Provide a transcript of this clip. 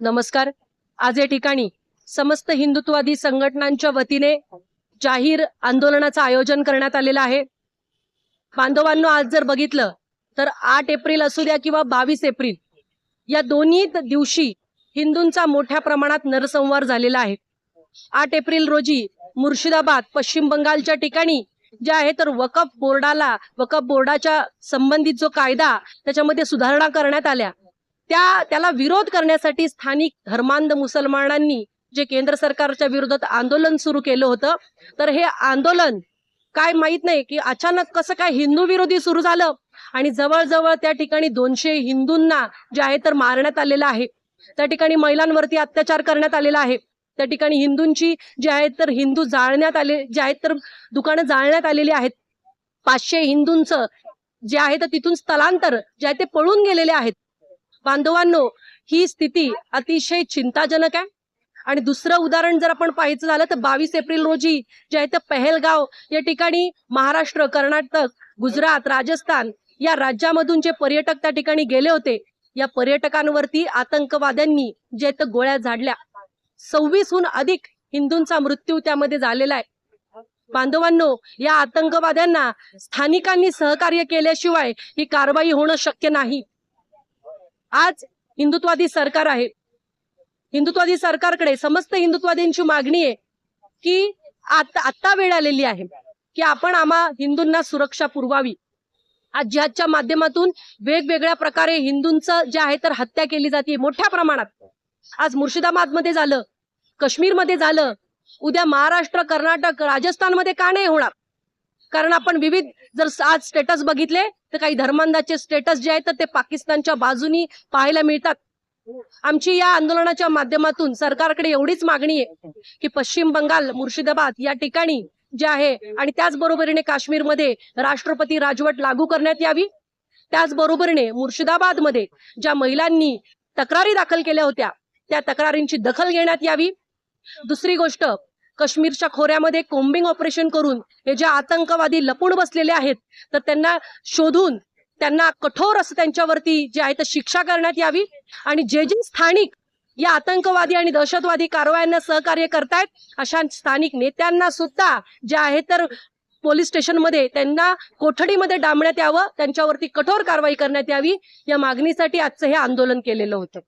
नमस्कार. आज या ठिकाणी समस्त हिंदुत्ववादी संघटनांच्या वतीने जाहीर आंदोलनाचं आयोजन करण्यात आलेलं आहे. बांधवांनो आज जर बघितलं तर आठ एप्रिल असू द्या किंवा बावीस एप्रिल या दोन्ही दिवशी हिंदूंचा मोठ्या प्रमाणात नरसंहार झालेला आहे. आठ एप्रिल रोजी मुर्शिदाबाद पश्चिम बंगालच्या ठिकाणी जे आहे तर वकफ बोर्डाला वकफ बोर्डाच्या संबंधित जो कायदा त्याच्यामध्ये सुधारणा करण्यात आल्या. त्या त्याला विरोध करण्यासाठी स्थानिक धर्मांध मुसलमानांनी जे केंद्र सरकारच्या विरोधात आंदोलन सुरू केलं होतं तर हे आंदोलन काय माहीत नाही की अचानक कसं काय हिंदू विरोधी सुरू झालं आणि जवळजवळ त्या ठिकाणी दोनशे हिंदूंना जे आहे तर मारण्यात आलेलं आहे. त्या ठिकाणी महिलांवरती अत्याचार करण्यात आलेला आहे. त्या ठिकाणी हिंदूंची जे आहेत तर हिंदू जाळण्यात आले जे आहेत तर दुकानं जाळण्यात आलेली आहेत. पाचशे हिंदूंचं जे आहे तर तिथून स्थलांतर जे आहे ते पळून गेलेले आहेत. बांधवांनो ही स्थिती अतिशय चिंताजनक आहे. आणि दुसरं उदाहरण जर आपण पाहायचं झालं तर बावीस एप्रिल रोजी जे आहे तर पहलगाव या ठिकाणी महाराष्ट्र कर्नाटक गुजरात राजस्थान या राज्यामधून जे पर्यटक त्या ठिकाणी गेले होते या पर्यटकांवरती आतंकवाद्यांनी जे आहेत तर गोळ्या झाडल्या सव्वीसहून अधिक हिंदूंचा मृत्यू त्यामध्ये झालेला आहे. बांधवांनो या आतंकवाद्यांना स्थानिकांनी सहकार्य केल्याशिवाय ही कारवाई होणं शक्य नाही. आज हिंदुत्वादी सरकार आहे. हिंदुत्वादी सरकारकडे समस्त हिंदुत्वादींची मागणी आहे की आता आता वेळ आलेली आहे की आपण आम्हा हिंदूंना सुरक्षा पुरवावी. आज जिहादच्या माध्यमातून वेगवेगळ्या प्रकारे हिंदूंचं जे आहे तर हत्या केली जाते मोठ्या प्रमाणात. आज मुर्शिदाबादमध्ये झालं काश्मीरमध्ये झालं उद्या महाराष्ट्र कर्नाटक राजस्थानमध्ये का नाही होणार? कारण आपण विविध जर आज स्टेटस बघितले तर काही धर्मांधाचे स्टेटस जे आहेत तर ते पाकिस्तानच्या बाजूनी पाहायला मिळतात. आमची या आंदोलनाच्या माध्यमातून सरकारकडे एवढीच मागणी आहे की पश्चिम बंगाल मुर्शिदाबाद या ठिकाणी जे आहे आणि त्याचबरोबरीने काश्मीरमध्ये राष्ट्रपती राजवट लागू करण्यात यावी. त्याचबरोबरीने मुर्शिदाबादमध्ये ज्या महिलांनी तक्रारी दाखल केल्या होत्या त्या तक्रारींची दखल घेण्यात यावी. दुसरी गोष्ट काश्मीरच्या खोऱ्यामध्ये कोम्बिंग ऑपरेशन करून हे जे आतंकवादी लपून बसलेले आहेत तर त्यांना शोधून त्यांना कठोर असं त्यांच्यावरती जे आहे तर शिक्षा करण्यात यावी. आणि जे जे स्थानिक या आतंकवादी आणि दहशतवादी कारवायांना सहकार्य करतायत अशा स्थानिक नेत्यांना सुद्धा जे आहे तर पोलीस स्टेशनमध्ये त्यांना कोठडीमध्ये डांबण्यात यावं त्यांच्यावरती कठोर कारवाई करण्यात यावी या मागणीसाठी आजचं हे आंदोलन केलेलं होतं.